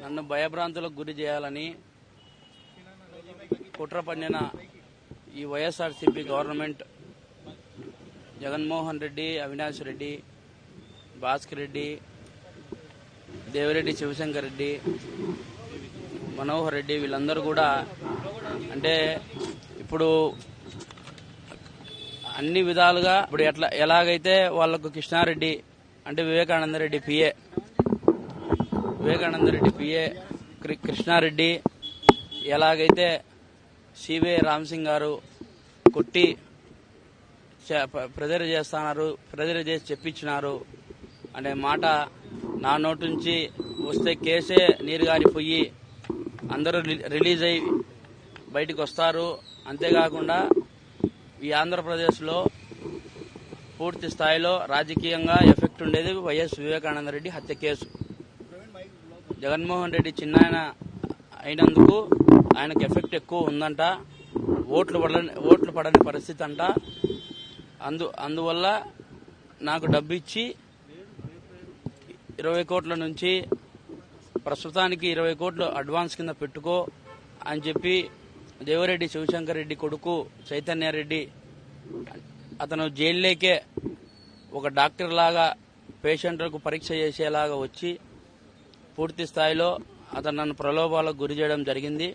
నన్ను భయభ్రాంతులకు గురి చేయాలని కుట్ర పన్నిన ఈ వైఎస్ఆర్సీపీ గవర్నమెంట్ జగన్మోహన్ రెడ్డి అవినాష్ రెడ్డి భాస్కర్ రెడ్డి దేవిరెడ్డి శివశంకర్ రెడ్డి మనోహర్ రెడ్డి వీళ్ళందరూ కూడా అంటే ఇప్పుడు అన్ని విధాలుగా ఇప్పుడు ఎట్లా ఎలాగైతే వాళ్ళకు కృష్ణారెడ్డి అంటే వివేకానంద రెడ్డి పిఏ వివేకానంద రెడ్డి పిఏ కృష్ణారెడ్డి ఎలాగైతే సిబిఐ రామ్సింగ్ గారు కొట్టి ప్రెజర్ చేస్తున్నారు ప్రెజర్ చేసి చెప్పించినారు అనే మాట నా నోటి నుంచి వస్తే కేసే నీరు గారిపోయి అందరూ రి- రిలీజ్ అయ్యి బయటకు వస్తారు. అంతేకాకుండా ఈ ఆంధ్రప్రదేశ్లో పూర్తి స్థాయిలో రాజకీయంగా ఎఫెక్ట్ ఉండేది వైఎస్ వివేకానంద రెడ్డి హత్య కేసు. జగన్మోహన్ రెడ్డి చిన్నాయన అయినందుకు ఆయనకు ఎఫెక్ట్ ఎక్కువ ఉందంట. ఓట్లు పడని ఓట్లు పడని పరిస్థితి అంట. అందు అందువల్ల నాకు డబ్బు ఇచ్చి ఇరవై కోట్ల నుంచి ప్రస్తుతానికి ఇరవై కోట్లు అడ్వాన్స్ కింద పెట్టుకో అని చెప్పి దేవరెడ్డి శివశంకర్ రెడ్డి కొడుకు చైతన్యారెడ్డి అతను జైల్లోకే ఒక డాక్టర్ లాగా పేషెంట్లకు పరీక్ష చేసేలాగా వచ్చి పూర్తి స్థాయిలో అతను నన్ను ప్రలోభాలకు గురి చేయడం జరిగింది.